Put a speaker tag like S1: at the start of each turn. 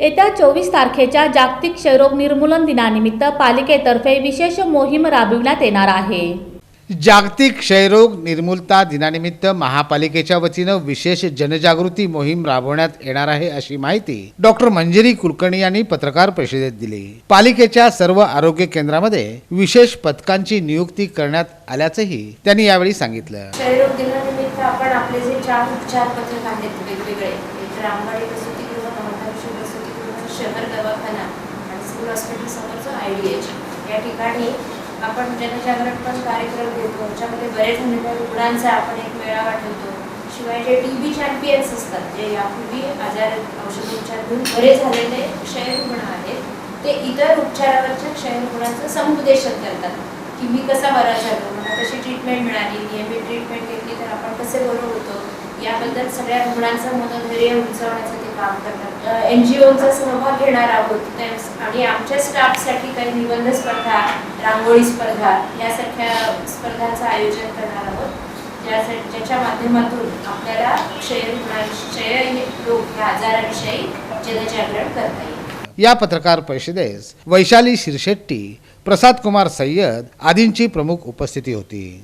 S1: येत्या चोवीस तारखेच्या जागतिक क्षयरोग निर्मूलन दिनानिमित्त पालिकेतर्फे विशेष मोहीम राबविण्यात येणार आहे.
S2: जागतिक क्षयरोग निर्मूलता दिनानिमित्त महापालिकेच्या वतीनं विशेष जनजागृती मोहीम राबवण्यात येणार आहे अशी माहिती डॉक्टर मंजिरी कुलकर्णी यांनी पत्रकार परिषदेत दिली. पालिकेच्या सर्व आरोग्य केंद्रामध्ये विशेष पथकांची नियुक्ती करण्यात आल्याचंही त्यांनी यावेळी सांगितलं.
S3: क्षयरोग दिनानिमित्त आपण आपले जे चार उपचार पथक आहेत वेगवेगळे एक प्रसूतीगृह महाकाशी शहर दवाखाना आणि स्कूल हॉस्पिटल समोरचं आय डी एच या ठिकाणी आपण जनजागरण पण कार्यक्रम घेतो. याच्यामध्ये बरेच झालेल्या रुग्णांचा आपण एक मेळावा ठेवतो शिवाय जे टी बी चॅम्पियन्स असतात जे यापूर्वी आजार औषधोपचार घेऊन बरे झालेले क्षयरुग्ण आहेत ते इतर उपचारावरच्या क्षयरुग्णांचं समुपदेशन करतात. की मी कसा बरा झालो? मला कशी ट्रीटमेंट मिळाली? नियमित ट्रीटमेंट घेतली तर आपण कसे बरं होतो याबद्दल सगळ्या रुग्णांचं मनोधैर्य उंचावण्याचं ते काम करतात. एन जी ओचा सहभाग घेणार आहोत आणि आमच्या स्टाफसाठी काही निबंध स्पर्धा रांगोळी स्पर्धा यासारख्या स्पर्धांचं आयोजन करणार आहोत. ज्यासाठी ज्याच्या माध्यमातून आपल्याला क्षय क्षय रोग या आजाराविषयी जनजागरण करता येईल.
S2: या पत्रकार परिषदेस वैशाली शिरशेट्टी प्रसाद कुमार सय्यद आदींची प्रमुख उपस्थिती होती.